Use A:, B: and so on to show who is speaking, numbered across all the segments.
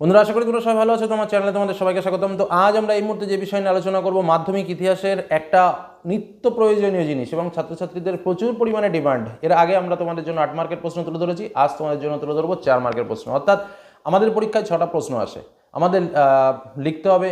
A: বন্ধুরা, আশা করি তোমরা সবাই ভালো আছো, তোমার চ্যানেলে তোমাদের সবাইকে স্বাগতম। তো আজ আমরা এই মুহূর্তে যে বিষয় নিয়ে আলোচনা করব, মাধ্যমিক ইতিহাসের একটা নিত্য প্রয়োজনীয় জিনিস এবং ছাত্রছাত্রীদের প্রচুর পরিমাণে ডিমান্ড এর আগে আমরা তোমাদের জন্য আট মার্কের প্রশ্ন তুলে ধরেছি, আজ তোমাদের জন্য তুলে ধরবো চার মার্কের প্রশ্ন। অর্থাৎ আমাদের পরীক্ষায় ছটা প্রশ্ন আসে। আমাদের লিখতে হবে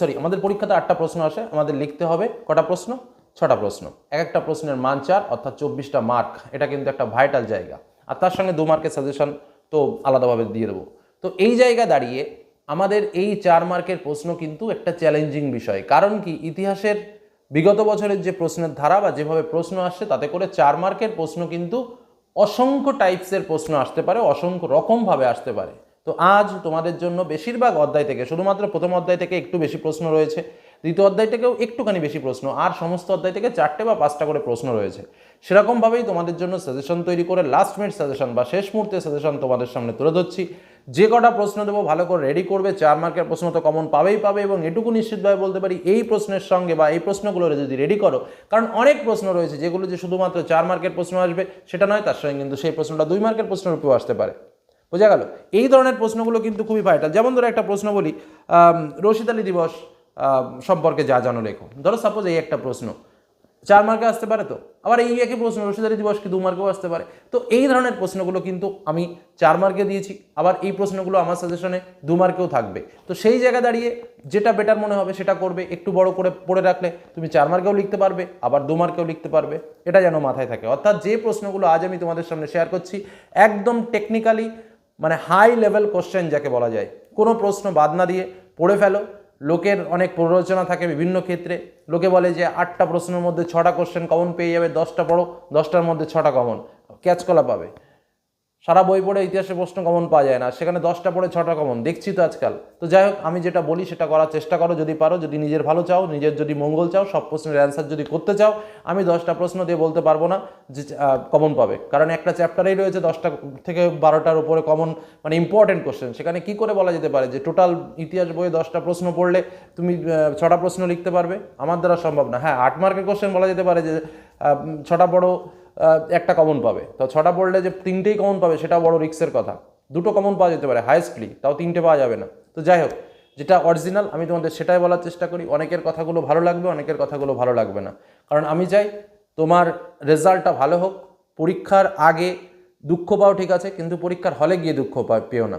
A: সরি আমাদের পরীক্ষাতে আটটা প্রশ্ন আসে, আমাদের লিখতে হবে কটা প্রশ্ন? ছটা প্রশ্ন। এক একটা প্রশ্নের মান চার, অর্থাৎ চব্বিশটা মার্ক এটা কিন্তু একটা ভাইটাল জায়গা। আর তার সঙ্গে দু মার্কের সাজেশন তো আলাদাভাবে দিয়ে দেবো। তো এই জায়গা দাঁড়িয়ে আমাদের এই চার মার্কের প্রশ্ন কিন্তু একটা চ্যালেঞ্জিং বিষয়। কারণ কি, ইতিহাসের বিগত বছরের যে প্রশ্নের ধারা বা যেভাবে প্রশ্ন আসছে, তাতে করে চার মার্কের প্রশ্ন কিন্তু অসংখ্য টাইপসের প্রশ্ন আসতে পারে, অসংখ্য রকমভাবে আসতে পারে। তো আজ তোমাদের জন্য বেশিরভাগ অধ্যায় থেকে, শুধুমাত্র প্রথম অধ্যায় থেকে একটু বেশি প্রশ্ন রয়েছে, দ্বিতীয় অধ্যায় থেকেও একটুখানি বেশি প্রশ্ন, আর সমস্ত অধ্যায় থেকে চারটে বা পাঁচটা করে প্রশ্ন রয়েছে। সেরকমভাবেই তোমাদের জন্য সাজেশন তৈরি করে লাস্ট মিনিট সাজেশন বা শেষ মুহূর্তে সাজেশন তোমাদের সামনে তুলে ধরছি। যে কটা প্রশ্ন দেবো, ভালো করে রেডি করবে, চার মার্কের প্রশ্ন তো কমন পাবেই পাবে এবং এটুকু নিশ্চিতভাবে বলতে পারি, এই প্রশ্নের সঙ্গে বা এই প্রশ্নগুলো যদি রেডি করো, কারণ অনেক প্রশ্ন রয়েছে যেগুলো যে শুধুমাত্র চার মার্কের প্রশ্ন আসবে, সেটা নয়, তার সঙ্গে কিন্তু সেই প্রশ্নটা দুই মার্কের প্রশ্নের উপরেও আসতে পারে। বোঝা গেল? এই ধরনের প্রশ্নগুলো কিন্তু খুবই ভাইটাল যেমন ধরো একটা প্রশ্ন বলি রশিদ আলী দিবস সম্পর্কে যা জানো লেখো। ধরো সাপোজ এই একটা প্রশ্ন চার মার্কে আসতে পারে তো? আবার এই একই প্রশ্ন রশিদ আলী দিবস কি দু মার্কেও আসতে পারে। তো এই ধরনের প্রশ্নগুলো কিন্তু আমি চার মার্কে দিয়েছি, আবার এই প্রশ্নগুলো আমার সাজেশনে দু মার্কেও থাকবে। তো সেই জায়গায় দাঁড়িয়ে যেটা বেটার মনে হবে সেটা করবে, একটু বড় করে পড়ে রাখলে তুমি চার মার্কেও লিখতে পারবে, আবার দু মার্কেও লিখতে পারবে। এটা যেন মাথায় থাকে। অর্থাৎ যে প্রশ্নগুলো আজ আমি তোমাদের সামনে শেয়ার করছি, একদম টেকনিক্যালি মানে হাই লেভেল কোশ্চেন যাকে বলা যায়, কোনো প্রশ্ন বাদ না দিয়ে পড়ে ফেলো। লোকের অনেক প্ররোচনা থাকে বিভিন্ন ক্ষেত্রে। লোকে বলে যে, আটটা প্রশ্নের মধ্যে ছটা কোশ্চেন কমন পেয়ে যাবে, দশটা পড়ো, দশটার মধ্যে ছটা কমন ক্যাচ কলা পাবে। সারা বই পড়ে ইতিহাসে প্রশ্ন কমন পাওয়া যায় না, সেখানে দশটা পড়ে ছটা কমন দেখছি তো আজকাল। তো যাই হোক, আমি যেটা বলি সেটা করার চেষ্টা করো, যদি পারো, যদি নিজের ভালো চাও, নিজের যদি মঙ্গল চাও, সব প্রশ্নের অ্যান্সার যদি করতে চাও, আমি দশটা প্রশ্ন দিয়ে বলতে পারব না যে কমন পাবে। কারণ একটা চ্যাপ্টারেই রয়েছে, দশটা থেকে বারোটার উপরে কমন মানে ইম্পর্টেন্ট কোশ্চেন সেখানে কি করে বলা যেতে পারে যে টোটাল ইতিহাস বইয়ে দশটা প্রশ্ন পড়লে তুমি ছটা প্রশ্ন লিখতে পারবে? আমার দ্বারা সম্ভব না। হ্যাঁ আট মার্কের কোশ্চেন বলা যেতে পারে যে ছটা বড় একটা কমন পাবে। তো ছটা পড়লে যে তিনটেই কমন পাবে, সেটা বড় রিক্সের কথা। দুটো কমন পাওয়া যেতে পারে হায়েস্টলি তাও তিনটে পাওয়া যাবে না। তো যাই হোক, যেটা অরিজিনাল আমি তোমাদের সেটাই বলার চেষ্টা করি, অনেকের কথাগুলো ভালো লাগবে, অনেকের কথাগুলো ভালো লাগবে না। কারণ আমি চাই তোমার রেজাল্টটা ভালো হোক, পরীক্ষার আগে দুঃখ পাও ঠিক আছে, কিন্তু পরীক্ষার হলে গিয়ে দুঃখ পেও না।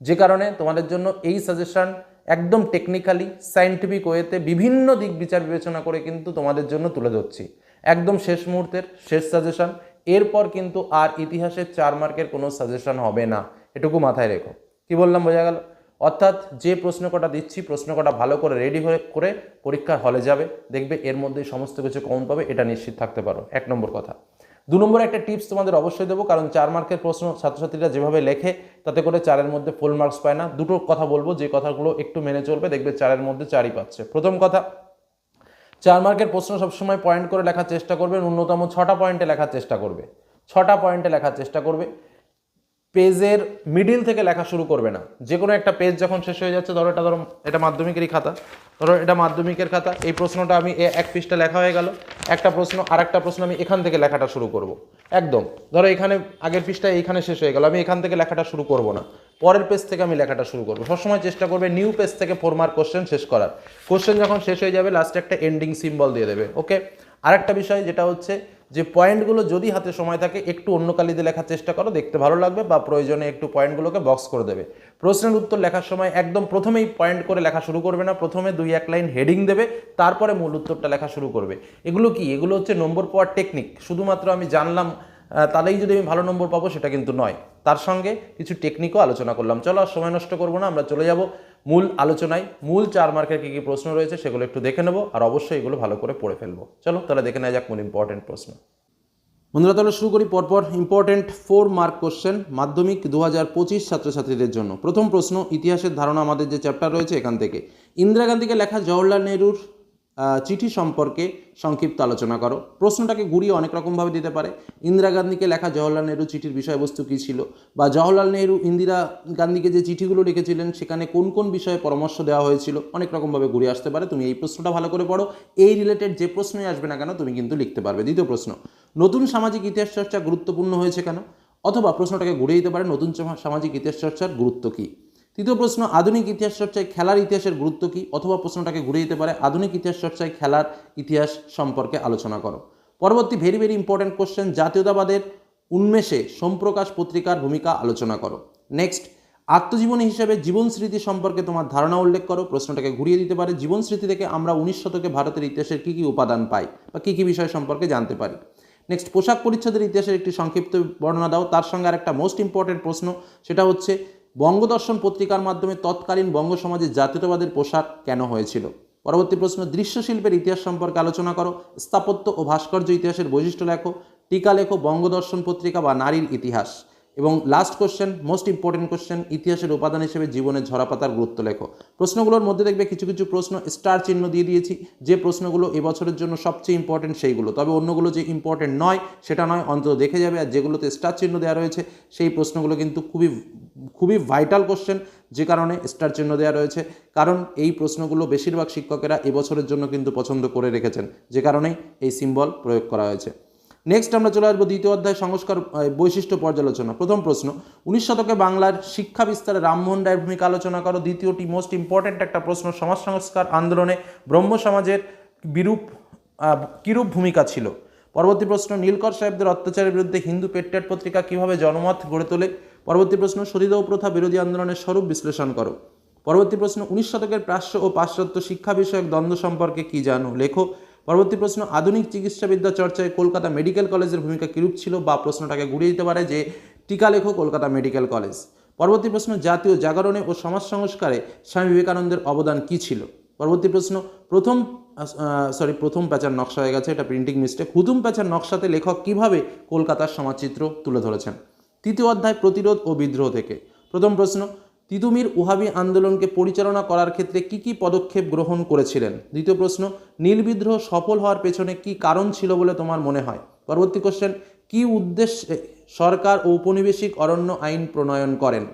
A: যে কারণে তোমাদের জন্য এই সাজেশন একদম টেকনিক্যালি সায়েন্টিফিক ওয়েতে বিভিন্ন দিক বিচার বিবেচনা করে কিন্তু তোমাদের জন্য তুলে ধরছি। একদম শেষ মুহূর্তের শেষ সাজেশন এরপর কিন্তু আর ইতিহাসের চার মার্কের কোনো সাজেশন হবে না। এটুকু মাথায় রেখো। কি বললাম, বোঝা গেল? অর্থাৎ যে প্রশ্ন কটা দিচ্ছি, প্রশ্ন কটা ভালো করে রেডি হয়ে করে পরীক্ষার হলে যাবে, দেখবে এর মধ্যে সমস্ত কিছু কমন পাবে, এটা নিশ্চিত থাকতে পারো। এক নম্বর কথা। দু নম্বর একটা টিপস তোমাদের অবশ্যই দেবো, কারণ চার মার্কের প্রশ্ন ছাত্রছাত্রীরা যেভাবে লেখে, তাতে করে চারের মধ্যে ফুল মার্কস পায় না। দুটো কথা বলব, যে কথাগুলো একটু মেনে চলবে, দেখবে চারের মধ্যে চারই পাচ্ছে। প্রথম কথা চার মার্কের প্রশ্ন সবসময় পয়েন্ট করে লেখার চেষ্টা করবে, ন্যূনতম ছটা পয়েন্টে লেখার চেষ্টা করবে। ছটা পয়েন্টে লেখার চেষ্টা করবে। পেজের মিডিল থেকে লেখা শুরু করবে না। যে কোনো একটা পেজ যখন শেষ হয়ে যাচ্ছে, ধরো এটা ধরো, এটা মাধ্যমিকেরই খাতা। ধরো এটা মাধ্যমিকের খাতা। এই প্রশ্নটা আমি এক পৃষ্ঠা লেখা হয়ে গেল। একটা প্রশ্ন আর একটা প্রশ্ন আমি এখান থেকে লেখাটা শুরু করব। একদম। ধরো এখানে আগের পৃষ্ঠা এইখানে শেষ হয়ে গেল। আমি এখান থেকে লেখাটা শুরু করব না। পরের পেজ থেকে আমি লেখাটা শুরু করব। সবসময় চেষ্টা করবে নিউ পেজ থেকে ফোর মার্ক কোশ্চেন শেষ করার। কোশ্চেন যখন শেষ হয়ে যাবে লাস্টে একটা এন্ডিং সিম্বল দিয়ে দেবে ওকে আরেকটা বিষয় যেটা হচ্ছে যে পয়েন্টগুলো যদি হাতে সময় থাকে, একটু অন্য কালিতে লেখার চেষ্টা করো, দেখতে ভালো লাগবে বা প্রয়োজনে একটু পয়েন্টগুলোকে বক্স করে দেবে। প্রশ্নের উত্তর লেখার সময় একদম প্রথমেই পয়েন্ট করে লেখা শুরু করবে না, প্রথমে দুই এক লাইন হেডিং দেবে, তারপরে মূল উত্তরটা লেখা শুরু করবে। এগুলো কি? এগুলো হচ্ছে নম্বর পাওয়ার টেকনিক শুধুমাত্র আমি জানলাম তাহলেই যদি আমি ভালো নম্বর পাবো, সেটা কিন্তু নয়। তার সঙ্গে কিছু টেকনিকও আলোচনা করলাম। চলো আর সময় নষ্ট করব না, আমরা চলে যাব মূল আলোচনায়। মূল চার মার্কের কী কী প্রশ্ন রয়েছে, সেগুলো একটু দেখে নেব, আর অবশ্যই এগুলো ভালো করে পড়ে ফেলব। চলো, তাহলে দেখে নেওয়া যাক মূল ইম্পর্টেন্ট প্রশ্ন। বন্ধুরা, তাহলে শুরু করি পরপর। ইম্পর্টেন্ট ফোর মার্ক কোশ্চেন মাধ্যমিক দু হাজার পঁচিশ ছাত্রছাত্রীদের জন্য। প্রথম প্রশ্ন, ইতিহাসের ধারণা আমাদের যে চ্যাপ্টার রয়েছে এখান থেকে। ইন্দিরা গান্ধীকে লেখা জওহরলাল নেহরুর চিঠি সম্পর্কে সংক্ষিপ্ত আলোচনা করো। প্রশ্নটাকে ঘুরিয়ে অনেক রকমভাবে দিতে পারে। ইন্দিরা গান্ধীকে লেখা জওহরলাল নেহরু চিঠির বিষয়বস্তু কী ছিল? বা জওহরলাল নেহরু, ইন্দিরা গান্ধীকে যে চিঠিগুলো লিখেছিলেন, সেখানে কোন কোন বিষয়ে পরামর্শ দেওয়া হয়েছিল? অনেক রকমভাবে ঘুরে আসতে পারে। তুমি এই প্রশ্নটা ভালো করে পড়ো। এই রিলেটেড যে প্রশ্নই আসবে না কেন, তুমি কিন্তু লিখতে পারবে। দ্বিতীয় প্রশ্ন, নতুন সামাজিক ইতিহাস চর্চা গুরুত্বপূর্ণ হয়েছে কেন? অথবা প্রশ্নটাকে ঘুরে দিতে পারে, নতুন সামাজিক ইতিহাস চর্চার গুরুত্ব কী? তৃতীয় প্রশ্ন, আধুনিক ইতিহাস চর্চায় খেলার ইতিহাসের গুরুত্ব কী? অথবা প্রশ্নটাকে ঘুরে দিতে পারে, আধুনিক ইতিহাস চর্চায় খেলার ইতিহাস সম্পর্কে আলোচনা করো। পরবর্তী ভেরি ভেরি ইম্পর্টেন্ট কোশ্চেন জাতীয়তাবাদের উন্মেষে সোমপ্রকাশ পত্রিকার ভূমিকা আলোচনা করো। নেক্সট আত্মজীবনী হিসেবে জীবন স্মৃতি সম্পর্কে তোমার ধারণা উল্লেখ করো। প্রশ্নটাকে ঘুরিয়ে দিতে পারে, জীবন স্মৃতি থেকে আমরা উনিশ শতকে ভারতের ইতিহাসের কী কী উপাদান পাই বা কী কী বিষয় সম্পর্কে জানতে পারি। নেক্সট পোশাক পরিচ্ছদের ইতিহাসের একটি সংক্ষিপ্ত বর্ণনা দাও। তার সঙ্গে আরেকটা মোস্ট ইম্পর্টেন্ট প্রশ্ন, সেটা হচ্ছে বঙ্গদর্শন পত্রিকার মাধ্যমে তৎকালীন বঙ্গ সমাজের জাতীয়তাবাদের পোশাক কেন হয়েছিল? পরবর্তী প্রশ্ন, দৃশ্যশিল্পের ইতিহাস সম্পর্কে আলোচনা করো। স্থাপত্য ও ভাস্কর্য ইতিহাসের বৈশিষ্ট্য লেখো, টিকা লেখো, বঙ্গদর্শন পত্রিকা বা নারীর ইতিহাস। এবং last question most important question ইতিহাসের উপাদান হিসেবে জীবনের ঝরাপাতার গুরুত্ব লেখো। প্রশ্নগুলোর মধ্যে দেখবে কিছু কিছু প্রশ্ন স্টার চিহ্ন দিয়ে দিয়েছি। যে প্রশ্নগুলো এবছরের জন্য সবচেয়ে ইম্পর্টেন্ট সেইগুলো। তবে অন্যগুলো যে ইম্পর্টেন্ট নয়, সেটা নয়, অন্তত দেখে যাবে। আর যেগুলোতে স্টার চিহ্ন দেওয়া রয়েছে, সেই প্রশ্নগুলো কিন্তু খুবই খুবই ভাইটাল কোশ্চেন যে কারণে স্টার চিহ্ন দেওয়া রয়েছে। কারণ এই প্রশ্নগুলো বেশিরভাগ শিক্ষকেরা এবছরের জন্য কিন্তু পছন্দ করে রেখেছেন, যে কারণেই এই সিম্বল প্রয়োগ করা হয়েছে। নেক্সট আমরা চলে আসব দ্বিতীয় অধ্যায় সংস্কার বৈশিষ্ট্য পর্যালোচনা। প্রথম প্রশ্ন, উনিশ শতকে বাংলার শিক্ষা বিস্তারে রামমোহন রায়ের ভূমিকা আলোচনা করো। দ্বিতীয়টি মোস্ট ইম্পর্ট্যান্ট একটা প্রশ্ন, সমাজ সংস্কার আন্দোলনে ব্রহ্ম সমাজের বিরূপ কিরূপ ভূমিকা ছিল? পরবর্তী প্রশ্ন, নীলকর সাহেবদের অত্যাচারের বিরুদ্ধে হিন্দু পেট্রিয়ট পত্রিকা কীভাবে জনমত গড়ে তোলে? পরবর্তী প্রশ্ন, সতীদাহ প্রথা বিরোধী আন্দোলনের স্বরূপ বিশ্লেষণ করো। পরবর্তী প্রশ্ন, উনিশ শতকের প্রাচ্য ও পাশ্চাত্য শিক্ষা বিষয়ক দ্বন্দ্ব সম্পর্কে কি জানো? লেখো। পরবর্তী প্রশ্ন, আধুনিক চিকিৎসাবিদ্যা চর্চায় কলকাতা মেডিকেল কলেজের ভূমিকা কিরূপ ছিল? বা প্রশ্নটাকে ঘুরিয়ে দিতে পারে যে, টিকা লেখো কলকাতা মেডিকেল কলেজ। পরবর্তী প্রশ্ন, জাতীয় জাগরণে ও সমাজ সংস্কারে স্বামী বিবেকানন্দের অবদান কী ছিল? পরবর্তী প্রশ্ন, প্রথম সরি প্রথম প্যাচার নকশা হয়ে গেছে, এটা প্রিন্টিং মিস্টেক হুতুম প্যাচার নকশাতে লেখক কীভাবে কলকাতার সমাজচিত্র তুলে ধরেছেন? তৃতীয় অধ্যায় প্রতিরোধ ও বিদ্রোহ থেকে। প্রথম প্রশ্ন, তিতুমির উহাবি আন্দোলনকে পরিচালনা করার ক্ষেত্রে কি কি পদক্ষেপ গ্রহণ করেছিলেন? দ্বিতীয় প্রশ্ন, নীল বিদ্রোহ সফল হওয়ার পেছনে কি কারণ ছিল বলে তোমার মনে হয়? পরবর্তী কোশ্চেন কি উদ্দেশ্যে সরকার ঔপনিবেশিক অরণ্য আইন প্রণয়ন করেন?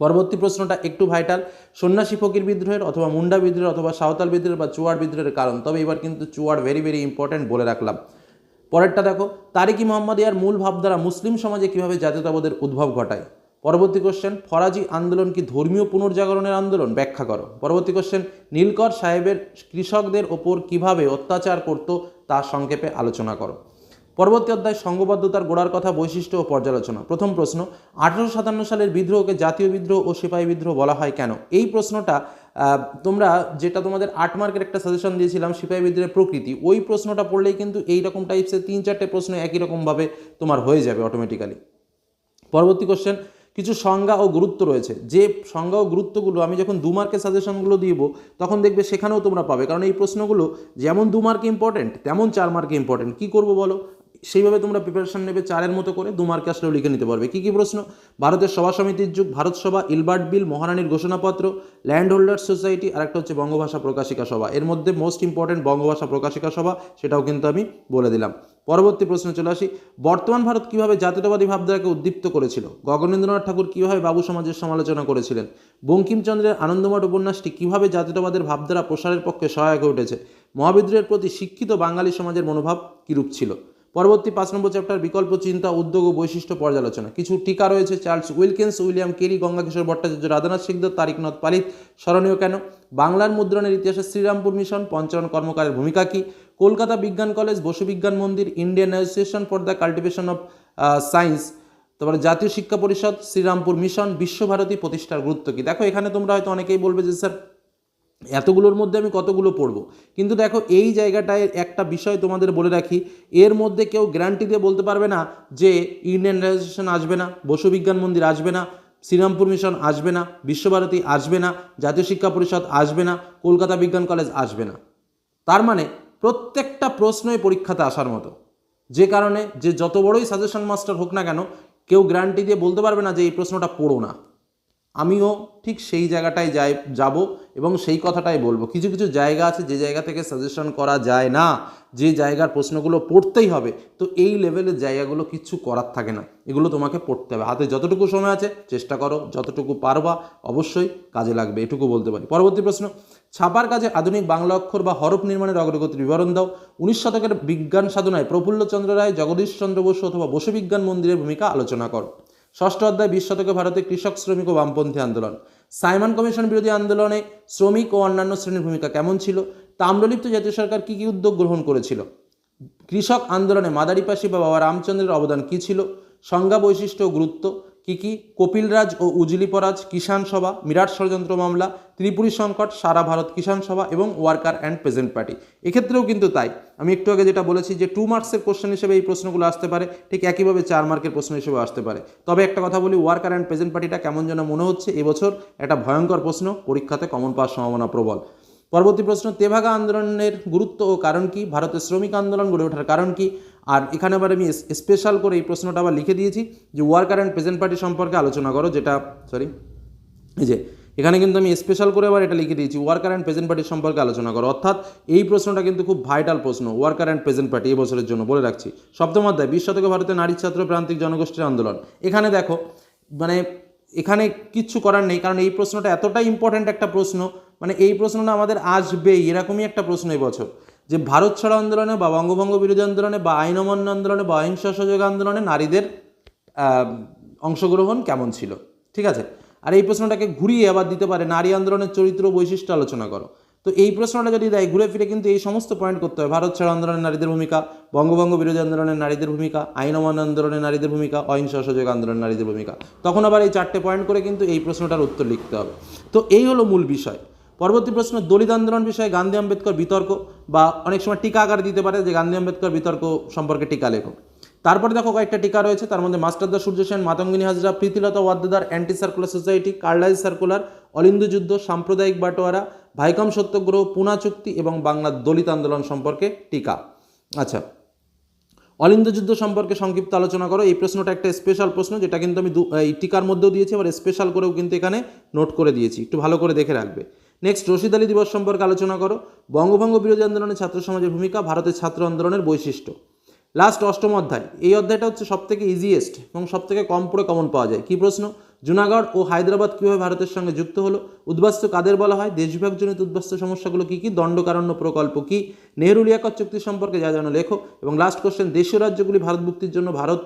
A: পরবর্তী প্রশ্নটা একটু ভাইটাল সন্ন্যাসী ফকির বিদ্রোহের অথবা মুন্ডা বিদ্রোহের অথবা সাঁওতাল বিদ্রোহের বা চুয়ার বিদ্রোহের কারণ। তবে এবার কিন্তু চুয়ার ভেরি ভেরি ইম্পর্ট্যান্ট বলে রাখলাম। পরেরটা দেখো, তারিকি মোহাম্মদিয়ার মূল ভাবধারা মুসলিম সমাজে কীভাবে জাতীয়তাবাদের উদ্ভব ঘটায়? পরবর্তী কোশ্চেন ফরাজি আন্দোলন কি ধর্মীয় পুনর্জাগরণের আন্দোলন? ব্যাখ্যা করো। পরবর্তী কোশ্চেন নীলকর সাহেবের কৃষকদের ওপর কীভাবে অত্যাচার করত তা সংক্ষেপে আলোচনা করো। পরবর্তী অধ্যায় সংঘবদ্ধতার গোড়ার কথা, বৈশিষ্ট্য ও পর্যালোচনা। প্রথম প্রশ্ন, আঠারোশো সাতান্ন সালের বিদ্রোহকে জাতীয় বিদ্রোহ ও সিপাহী বিদ্রোহ বলা হয় কেন? এই প্রশ্নটা তোমরা যেটা তোমাদের আট মার্কের একটা সাজেশন দিয়েছিলাম, সিপাহী বিদ্রোহের প্রকৃতি, ওই প্রশ্নটা পড়লেই কিন্তু এই রকম টাইপসের তিন চারটে প্রশ্ন একই রকমভাবে তোমার হয়ে যাবে অটোমেটিক্যালি পরবর্তী কোশ্চেন কিছু সংজ্ঞা ও গুরুত্ব রয়েছে। যে সংজ্ঞা ও গুরুত্বগুলো আমি যখন দু মার্কের সাজেশনগুলো দিব, তখন দেখবে সেখানেও তোমরা পাবে। কারণ এই প্রশ্নগুলো যেমন দু মার্কে ইম্পর্টেন্ট তেমন চার মার্কে ইম্পর্টেন্ট কী করব বলো? সেইভাবে তোমরা প্রিপারেশন নেবে চারের মতো করে, দু মার্কে আসলেও লিখে নিতে পারবে। কী কী প্রশ্ন? ভারতের সভা সমিতির যুগ, ভারত সভা, ইলবার্ট বিল, মহারানীর ঘোষণাপত্র ল্যান্ড হোল্ডার্স সোসাইটি আর একটা হচ্ছে বঙ্গভাষা প্রকাশিকা সভা। এর মধ্যে মোস্ট ইম্পর্টেন্ট বঙ্গভাষা প্রকাশিকা সভা, সেটাও কিন্তু আমি বলে দিলাম। পরবর্তী প্রশ্নে চলে আসি। বর্তমান ভারত কীভাবে জাতীয়তাবাদী ভাবধারাকে উদ্দীপ্ত করেছিল? গগনেন্দ্রনাথ ঠাকুর কীভাবে বাবু সমাজের সমালোচনা করেছিলেন? বঙ্কিমচন্দ্রের আনন্দমঠ উপন্যাসটি কীভাবে জাতীয়তাবাদের ভাবধারা প্রসারের পক্ষে সহায়ক হয়ে উঠেছে? মহাবিদ্রোহের প্রতি শিক্ষিত বাঙালি সমাজের মনোভাব কীরূপ ছিল? পরবর্তী পাঁচ নম্বর চ্যাপ্টার, বিকল্প চিন্তা, উদ্যোগ ও বৈশিষ্ট্য পর্যালোচনা। কিছু টিকা রয়েছে, Charles Wilkins, William Carey, Gangakishore Bhattacharya, Radhanath Sikdar Taraknath Palit, স্মরণীয় কেন? বাংলার মুদ্রণের ইতিহাসে শ্রীরামপুর মিশন পঞ্চানন কর্মকারের ভূমিকা কী? কলকাতা বিজ্ঞান college, Basu Bigyan Mandir, Indian Association for the Cultivation of Science, তারপরে জাতীয় শিক্ষা পরিষদ, শ্রীরামপুর মিশন, বিশ্বভারতী প্রতিষ্ঠার গুরুত্ব কী? দেখো, এখানে তোমরা হয়তো অনেকেই বলবে যে, স্যার এতগুলোর মধ্যে আমি কতগুলো পড়ব? কিন্তু দেখো, এই জায়গাটায় একটা বিষয় তোমাদের বলে রাখি, এর মধ্যে কেউ গ্যারান্টি দিয়ে বলতে পারবে না যে ইন্ডিয়ান অ্যাসোসিয়েশন আসবে না, বসু বিজ্ঞান মন্দির আসবে না, শ্রীরামপুর মিশন আসবে না, বিশ্বভারতী আসবে না, জাতীয় শিক্ষা পরিষদ আসবে না, কলকাতা বিজ্ঞান কলেজ আসবে না। তার মানে প্রত্যেকটা প্রশ্নই পরীক্ষাতে আসার মতো। যে কারণে যে যত বড়ই সাজেশন মাস্টার হোক না কেন, কেউ গ্যারান্টি দিয়ে বলতে পারবে না যে এই প্রশ্নটা পড়ো না। আমিও ঠিক সেই জায়গাটায় যাই, যাব এবং সেই কথাটাই বলব। কিছু কিছু জায়গা আছে যে জায়গা থেকে সাজেশন করা যায় না। যে জায়গার প্রশ্নগুলো পড়তেই হবে। তো এই লেভেলের জায়গাগুলো কিচ্ছু করার থাকে না। এগুলো তোমাকে পড়তে হবে। হাতে যতটুকু সময় আছে, চেষ্টা করো, যতটুকু পারবা, অবশ্যই কাজে লাগবে। এটুকু বলতে পারি। পরবর্তী প্রশ্ন, ছাপার কাজে আধুনিক বাংলা অক্ষর বা হরফ নির্মাণের অগ্রগতির বিবরণ দাও। উনিশ শতকের বিজ্ঞান সাধনায় প্রফুল্লচন্দ্র রায় জগদীশচন্দ্র বসু অথবা বসু বিজ্ঞান মন্দিরের ভূমিকা আলোচনা করো। ষষ্ঠ অধ্যায় বিশ শতকে ভারতে কৃষক শ্রমিক ও বামপন্থী আন্দোলন। সাইমন কমিশন বিরোধী আন্দোলনে শ্রমিক ও অন্যান্য শ্রেণির ভূমিকা কেমন ছিল? তাম্রলিপ্ত জাতীয় সরকার কী কী উদ্যোগ গ্রহণ করেছিল? কৃষক আন্দোলনে মাদারিপাশি বা বাবা রামচন্দ্রের অবদান কী ছিল? সংজ্ঞা বৈশিষ্ট্য ও গুরুত্ব কী কী? কপিলরাজ ও উজলিপরাজ কিষাণ সভা, মিরাট ষড়যন্ত্র মামলা, ত্রিপুরী সংকট, সারা ভারত কিষাণ সভা এবং ওয়ার্কার অ্যান্ড প্রেজেন্ট পার্টি। এক্ষেত্রেও কিন্তু তাই। আমি একটু আগে যেটা বলেছি যে টু মার্কসের কোশ্চেন হিসেবে এই প্রশ্নগুলো আসতে পারে, ঠিক একইভাবে চার মার্কের প্রশ্ন হিসেবে আসতে পারে। তবে একটা কথা বলি, ওয়ার্কার অ্যান্ড প্রেজেন্ট পার্টিটা কেমন যেন মনে হচ্ছে এবছর একটা ভয়ঙ্কর প্রশ্ন, পরীক্ষাতে কমন পাওয়ার সম্ভাবনা প্রবল। পরবর্তী প্রশ্ন, তেভাগা আন্দোলনের গুরুত্ব ও কারণ কি? ভারতের শ্রমিক আন্দোলন গড়ে ওঠার কারণ কি? আর এখানে আবার আমি স্পেশাল করে এই প্রশ্নটা আবার লিখে দিয়েছি যে ওয়ার্কার অ্যান্ড প্রেজেন্ট পার্টি সম্পর্কে আলোচনা করো, যেটা সরি এই যে, এখানে কিন্তু আমি স্পেশাল করে আবার এটা লিখে দিয়েছি ওয়ার্কার অ্যান্ড প্রেজেন্ট পার্টি সম্পর্কে আলোচনা করো। অর্থাৎ এই প্রশ্নটা কিন্তু খুব ভাইটাল প্রশ্ন ওয়ার্কার অ্যান্ড প্রেজেন্ট পার্টি এই বছরের জন্য বলে রাখছি। সপ্তম অধ্যায়, বিশ শতকে ভারতের নারী ছাত্র প্রান্তিক জনগোষ্ঠীর আন্দোলন। এখানে দেখো মানে এখানে কিচ্ছু করার নেই, কারণ এই প্রশ্নটা এতটাই ইম্পর্ট্যান্ট একটা প্রশ্ন মানে এই প্রশ্নটা আমাদের আসবেই, এরকমই একটা প্রশ্ন এই বছর যে ভারত ছাড়ো আন্দোলনে বা বঙ্গভঙ্গ বিরোধী আন্দোলনে বা আইন অমান্য আন্দোলনে বা অহিংস সহযোগ আন্দোলনে নারীদের অংশগ্রহণ কেমন ছিল? ঠিক আছে? আর এই প্রশ্নটাকে ঘুরিয়ে আবার দিতে পারে নারী আন্দোলনের চরিত্র বৈশিষ্ট্য আলোচনা করো। তো এই প্রশ্নটা যদি দেয়, ঘুরে ফিরে কিন্তু এই সমস্ত পয়েন্ট করতে হয় ভারত ছাড়ো আন্দোলনের নারীদের ভূমিকা, বঙ্গভঙ্গ বিরোধী আন্দোলনের নারীদের ভূমিকা, আইন অমান্য আন্দোলনের নারীদের ভূমিকা, অহিংস অসহযোগ আন্দোলনের নারীদের ভূমিকা। তখন আবার এই চারটে পয়েন্ট করে কিন্তু এই প্রশ্নটার উত্তর লিখতে হবে। তো এই হলো মূল বিষয়। পরবর্তী প্রশ্ন, দলিত আন্দোলন বিষয়ে গান্ধী আম্বেদকর বিতর্ক বা অনেক সময় টিকা আকার দিতে পারে যে গান্ধী আম্বেদকর বিতর্ক সম্পর্কে টিকা লেখো তারপরে দেখো কয়েকটা টিকা রয়েছে, তার মধ্যে Masterda Surya Sen, Matangini Hazra, Pritilata Waddedar anti circular society Carlyle circular, অলিন্দু যুদ্ধ, সাম্প্রদায়িক বাটোয়ারা, ভাইকম সত্যগ্রহ, পুনা চুক্তি এবং বাংলার দলিত আন্দোলন সম্পর্কে টিকা। আচ্ছা অলিন্দ যুদ্ধ সম্পর্কে সংক্ষিপ্ত আলোচনা করো। এই প্রশ্নটা একটা স্পেশাল প্রশ্ন, যেটা কিন্তু আমি এই টিকার মধ্যেও দিয়েছি, আবার স্পেশাল করেও কিন্তু এখানে নোট করে দিয়েছি। একটু ভালো করে দেখে রাখবে। নেক্সট রশিদ আলী দিবস সম্পর্কে আলোচনা করো। বঙ্গভঙ্গ বিরোধী আন্দোলনে ছাত্র সমাজের ভূমিকা, ভারতের ছাত্র আন্দোলনের বৈশিষ্ট্য। লাস্ট অষ্টম অধ্যায়। এই অধ্যায়টা হচ্ছে সবথেকে ইজিয়েস্ট এবং সবথেকে কম পড়ে কমন পাওয়া যায়। কি প্রশ্ন? জুনাগড় ও হায়দ্রাবাদ কীভাবে ভারতের সঙ্গে যুক্ত হলো? উদ্বাস্তু কাদের বলা হয়? দেশবিভাগজনিত উদ্বাস্তু সমস্যাগুলো কী কী? দণ্ডকারণ্য প্রকল্প কী? নেহরু লিয়াকত চুক্তি সম্পর্কে যা জানো লেখো। এবং লাস্ট কোশ্চেন দেশীয় রাজ্যগুলি ভারত মুক্তির জন্য ভারত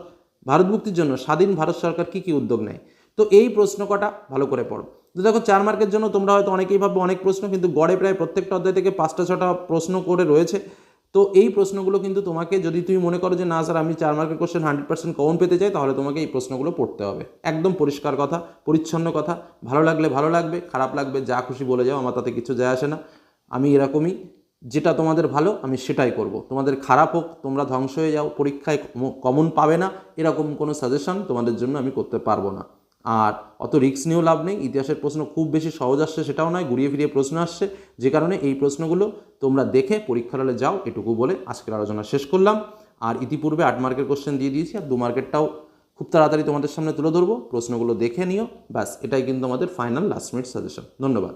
A: ভারত মুক্তির জন্য স্বাধীন ভারত সরকার কী কী উদ্যোগ নেয়? তো এই প্রশ্ন কটা ভালো করে পড়ো। তো দেখো, চার মার্কের জন্য তোমরা হয়তো অনেকেই ভাববে অনেক প্রশ্ন, কিন্তু গড়ে প্রায় প্রত্যেকটা অধ্যায় থেকে পাঁচটা, ছটা প্রশ্ন করে রয়েছে। তো এই প্রশ্নগুলো কিন্তু তোমাকে, যদি তুমি মনে করো যে, না স্যার, আমি চার মার্কের কোশ্চেন হান্ড্রেড পার্সেন্ট কমন পেতে চাই, তাহলে তোমাকে এই প্রশ্নগুলো পড়তে হবে। একদম পরিষ্কার কথা, পরিচ্ছন্ন কথা। ভালো লাগলে ভালো লাগবে, খারাপ লাগবে, যা খুশি বলে যাও, আমার তাতে কিছু যায় আসে না। আমি এরকমই, যেটা তোমাদের ভালো, আমি সেটাই করব। তোমাদের খারাপ হোক, তোমরা ধ্বংস হয়ে যাও, পরীক্ষায় কমন পাবে না, এরকম কোনো সাজেশন তোমাদের জন্য আমি করতে পারব না। আর অত রিক্স নিয়েও লাভ নেই। ইতিহাসের প্রশ্ন খুব বেশি সহজ আসছে সেটাও নয়, ঘুরিয়ে ফিরিয়ে প্রশ্ন আসছে। যে কারণে এই প্রশ্নগুলো তোমরা দেখে পরীক্ষার হলে যাও, এটুকু বলে আজকের আলোচনা শেষ করলাম। আর ইতিপূর্বে আট মার্কের কোশ্চেন দিয়ে দিয়েছি, আর দু মার্কেটটাও খুব তাড়াতাড়ি তোমাদের সামনে তুলে ধরবো। প্রশ্নগুলো দেখে নিও, ব্যাস, এটাই কিন্তু আমাদের ফাইনাল লাস্ট মিনিট সাজেশন ধন্যবাদ।